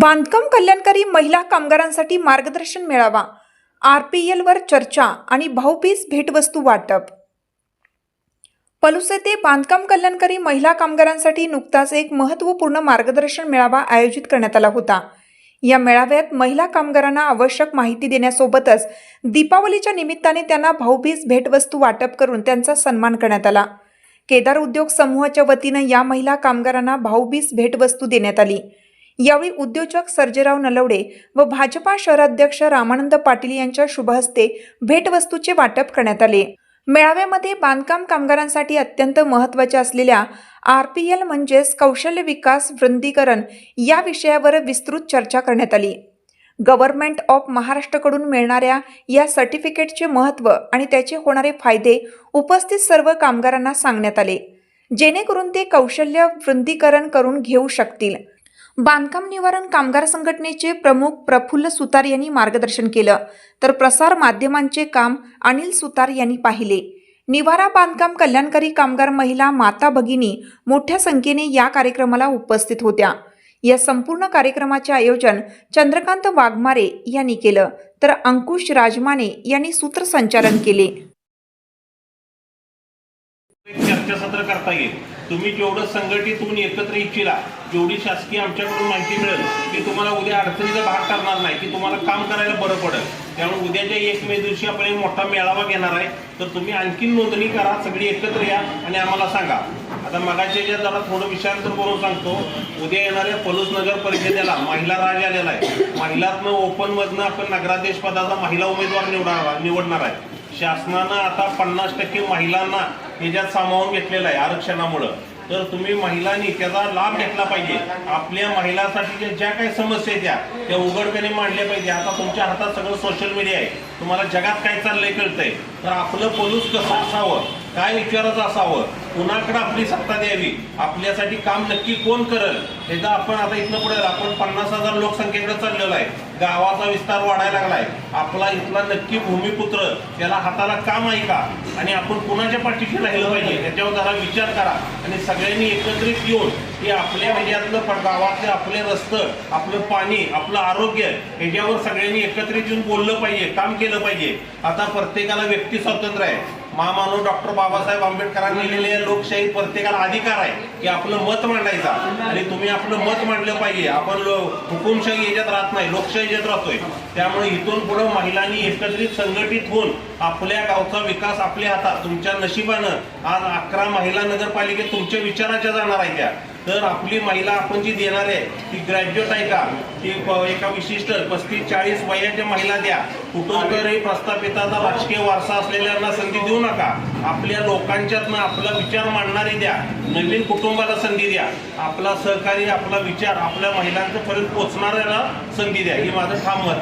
बांधकाम कल्याणकारी महिला कामगारांसाठी मार्गदर्शन मिळावा आर पी एलवर चर्चा आणि भाऊबीज भेटवस्तू वाटप. पलुसे येथे बांधकाम कल्याणकारी महिला कामगारांसाठी नुकताच एक महत्त्वपूर्ण मार्गदर्शन मेळावा आयोजित करण्यात आला होता. या मेळाव्यात महिला कामगारांना आवश्यक माहिती देण्यासोबतच दीपावलीच्या निमित्ताने त्यांना भाऊबीज भेटवस्तू वाटप करून त्यांचा सन्मान करण्यात आला. केदार उद्योग समूहाच्या वतीनं या महिला कामगारांना भाऊबीज भेटवस्तू देण्यात आली. यावेळी उद्योजक सर्जेराव नलवडे व भाजपा शहराध्यक्ष रामानंद पाटील यांच्या शुभहस्ते भेटवस्तूचे वाटप करण्यात आले. मेळाव्यामध्ये बांधकाम कामगारांसाठी अत्यंत महत्त्वाच्या असलेल्या आर पी एल म्हणजेच कौशल्य विकास वृंदीकरण या विषयावर विस्तृत चर्चा करण्यात आली. गव्हर्नमेंट ऑफ महाराष्ट्रकडून मिळणाऱ्या या सर्टिफिकेटचे महत्त्व आणि त्याचे होणारे फायदे उपस्थित सर्व कामगारांना सांगण्यात आले. जेणेकरून ते कौशल्य वृंदीकरण करून घेऊ शकतील. बांधकाम निवारण कामगार संघटनेचे प्रमुख प्रफुल्ल सुतार यांनी मार्गदर्शन केलं. तर प्रसार माध्यमांचे काम अनिल सुतार यांनी पाहिले. निवारा बांधकाम कल्याणकारी कामगार महिला माता भगिनी मोठ्या संख्येने या कार्यक्रमाला उपस्थित होत्या. या संपूर्ण कार्यक्रमाचे आयोजन चंद्रकांत वाघमारे यांनी केलं. तर अंकुश राजमाने यांनी सूत्रसंचालन केले. चर्चासत्र करता येईल. तुम्ही जेवढं संघटित होऊन एकत्र इच्छिला जेवढी शासकीय आमच्याकडून माहिती मिळेल की तुम्हाला उद्या अडचणीचा भाग करणार नाही की तुम्हाला काम करायला बरं पडेल. त्यामुळे उद्याच्या एक मे दिवशी आपण एक मोठा मेळावा घेणार आहे. तर तुम्ही आणखीन नोंदणी करा सगळी एकत्र या आणि आम्हाला सांगा. आता मगाच्या ज्या जरा थोडं विषयांतर करून सांगतो उद्या येणाऱ्या पलूस नगर परिषदेला महिला राज आलेला आहे. महिलातनं ओपनमधनं आपण नगराध्यक्ष पदाचा महिला उमेदवार निवडा निवडणार आहे. शासनानं आता पन्नास टक्के महिलांना ह्याच्यात सामावून घेतलेलं आहे आरक्षणामुळं. तर तुम्ही महिलांनी त्याचा लाभ घेतला पाहिजे. आपल्या महिलांसाठी ज्या काही समस्या आहेत त्या त्या उघडपणे मांडल्या पाहिजे. आता तुमच्या हातात सगळं सोशल मीडिया आहे. तुम्हाला जगात काय चाललंय कळतंय. तर आपलं पोलूस कसं असावं? काय विचाराचं असावं? कुणाकडे आपली सत्ता द्यावी? आपल्यासाठी काम नक्की कोण करल? तर आपण आता इथनं पुढे आपण पन्नास हजार लोकसंख्येकडे चाललेलो आहे. गावाचा विस्तार वाढायला लागलाय. आपला इथला नक्की भूमिपुत्र त्याला हाताला काम आहे का? आणि आपण कुणाच्या पाठीशी राहिलं पाहिजे? त्याच्यावर जरा विचार करा. आणि सगळ्यांनी एकत्रित येऊन की आपल्या ह्याच्यातलं पण गावातले आपले रस्तं आपलं पाणी आपलं आरोग्य ह्याच्यावर सगळ्यांनी एकत्रित येऊन बोललं पाहिजे काम केलं पाहिजे. आता प्रत्येकाला व्यक्ती स्वातंत्र्य आहे. महामानव डॉक्टर बाबासाहेब आंबेडकरांनी लिहिलेले लोकशाही प्रत्येकाला अधिकार आहे की आपलं मत मांडायचा. आणि तुम्ही आपलं मत मांडलं पाहिजे. आपण हुकुमशाही याच्यात राहत नाही लोकशाही याच्यात राहतोय. त्यामुळे इथून पुढे महिलांनी एकत्रित संघटित होऊन आपल्या गावचा विकास आपल्या हातात तुमच्या नशिबानं आज अकरा महिला नगरपालिकेत तुमच्या विचाराच्या जाणार आहे त्या. तर आपली महिला आपण जी देणार आहे ती ग्रॅज्युएट आहे का? ती एका विशिष्ट पस्तीस चाळीस वयाच्या महिला द्या. कुटुंबही प्रस्थापिताचा राजकीय वारसा असलेल्यांना संधी देऊ नका. आपल्या लोकांच्यातनं आपला विचार मांडणारी द्या. नवीन कुटुंबाला संधी द्या. आपला सहकारी आपला विचार आपल्या महिलांपर्यंत पोचणाऱ्याला संधी द्या. ही माझं ठाम मत